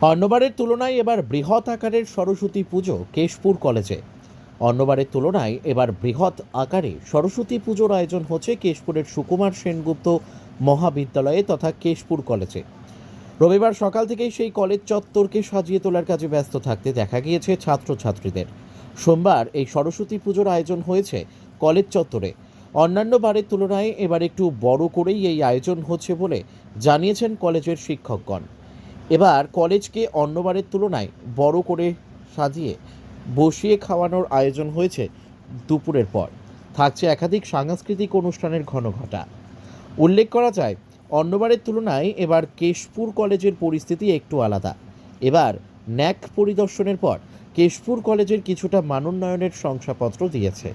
অন্যবারের তুলনায় এবার বৃহৎ আকারের সরস্বতী পুজো কেশপুর কলেজে। অন্যবারের তুলনায় এবার বৃহৎ আকারে সরস্বতী পুজোর আয়োজন হচ্ছে কেশপুরের সুকুমার সেনগুপ্ত মহাবিদ্যালয়ে তথা কেশপুর কলেজে। রবিবার সকাল থেকেই সেই কলেজ চত্বরকে সাজিয়ে তোলার কাজে ব্যস্ত থাকতে দেখা গিয়েছে ছাত্রছাত্রীদের। সোমবার এই সরস্বতী পুজোর আয়োজন হয়েছে কলেজ চত্বরে। অন্যান্য বারের তুলনায় এবার একটু বড় করেই এই আয়োজন হচ্ছে বলে জানিয়েছেন কলেজের শিক্ষকগণ। এবার কলেজকে অন্যবারের তুলনায় বড় করে সাজিয়ে বসিয়ে খাওয়ানোর আয়োজন হয়েছে দুপুরের পর। থাকছে একাধিক সাংস্কৃতিক অনুষ্ঠানের ঘন ঘটা উল্লেখ করা যায়, অন্যবারের তুলনায় এবার কেশপুর কলেজের পরিস্থিতি একটু আলাদা। এবার ন্যাক পরিদর্শনের পর কেশপুর কলেজের কিছুটা মানোন্নয়নের শংসাপত্র দিয়েছে।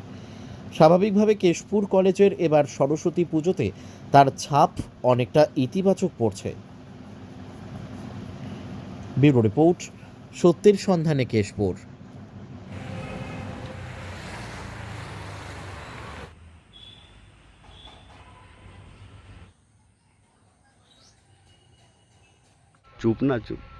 স্বাভাবিকভাবে কেশপুর কলেজের এবার সরস্বতী পুজোতে তার ছাপ অনেকটা ইতিবাচক পড়ছে। ব্যুরো রিপোর্ট সত্যের সন্ধানে কেশপুর। চুপ না চুপ।